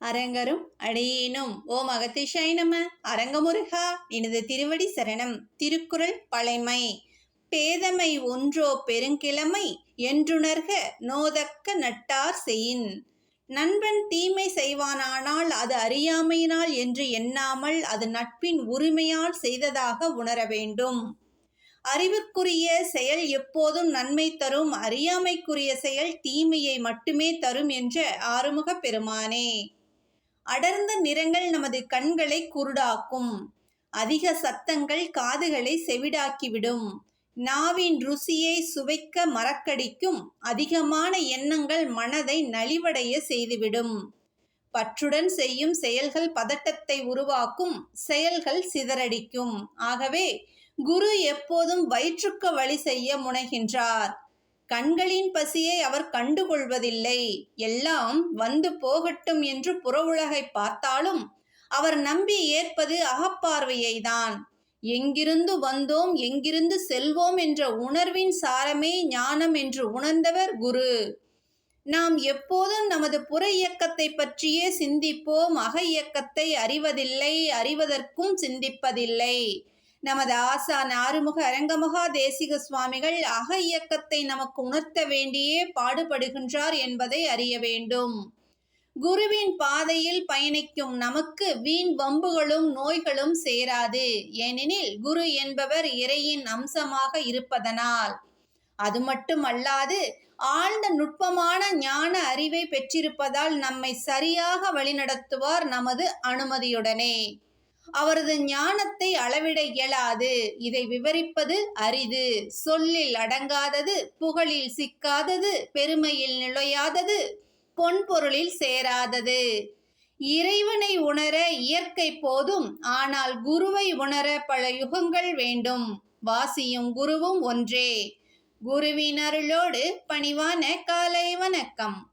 அரங்கரும் அடியேனும். ஓம் அகத்திஷாய் நம. அரங்கமுருகா எனது திருவடி சரணம். திருக்குறள் பழைமை. பேதமை ஒன்றோ பெருங்கிழமை என்றுணர்க நோதக்க நட்டார் செயின். நண்பன் தீமை செய்வானானால் அது அறியாமையினால் என்று எண்ணாமல் அது நட்பின் உரிமையால் செய்ததாக உணர வேண்டும். அறிவிற்குரிய செயல் எப்போதும் நன்மை தரும். அறியாமைக்குரிய செயல் தீமையை மட்டுமே தரும் என்ற ஆறுமுக பெருமானே. அடர்ந்த நிறங்கள் நமது கண்களை குருடாக்கும். அதிக சத்தங்கள் காதுகளை செவிடாக்கிவிடும். நாவின் ருசியை சுவைக்க மறக்கடிக்கும். அதிகமான எண்ணங்கள் மனதை நலிவடைய செய்துவிடும். பற்றுடன் செய்யும் செயல்கள் பதட்டத்தை உருவாக்கும். செயல்கள் சிதறடிக்கும். ஆகவே குரு எப்போதும் வயிற்றுக்கு வழி செய்ய முனைகின்றார். கண்களின் பசியை அவர் கண்டுகொள்வதில்லை. எல்லாம் வந்து போகட்டும் என்று புறவுலகை பார்த்தாலும் அவர் நம்பி ஏற்பது அகப்பார்வையைதான். எங்கிருந்து வந்தோம் எங்கிருந்து செல்வோம் என்ற உணர்வின் சாரமே ஞானம் என்று உணர்ந்தவர் குரு. நாம் எப்போதும் நமது புற இயக்கத்தை பற்றியே சிந்திப்போம் அக இயக்கத்தை அறிவதில்லை அறிவதற்கும் சிந்திப்பதில்லை. நமது ஆசான் ஆறுமுக அரங்கமகா தேசிக சுவாமிகள் அக இயக்கத்தை நமக்கு உணர்த்த வேண்டியே பாடுபடுகின்றார் என்பதை அறிய வேண்டும். குருவின் பாதையில் பயணிக்கும் நமக்கு வீண் வம்புகளும் நோய்களும் சேராது. ஏனெனில் குரு என்பவர் இறையின் அம்சமாக இருப்பதனால். அது மட்டுமல்லாது ஆழ்ந்த நுட்பமான ஞான அறிவை பெற்றிருப்பதால் நம்மை சரியாக வழிநடத்துவார் நமது அனுமதியுடனே. அவரது ஞானத்தை அளவிட இயலாது. இதை விவரிப்பது அரிது. சொல்லில் அடங்காதது புகழில் சிக்காதது பெருமையில் நுழையாதது பொன்பொருளில் சேராதது. இறைவனை உணர இயற்கை போதும் ஆனால் குருவை உணர பல யுகங்கள் வேண்டும். வாசியும் குருவும் ஒன்றே. குருவின் அருளோடு பணிவான காலை வணக்கம்.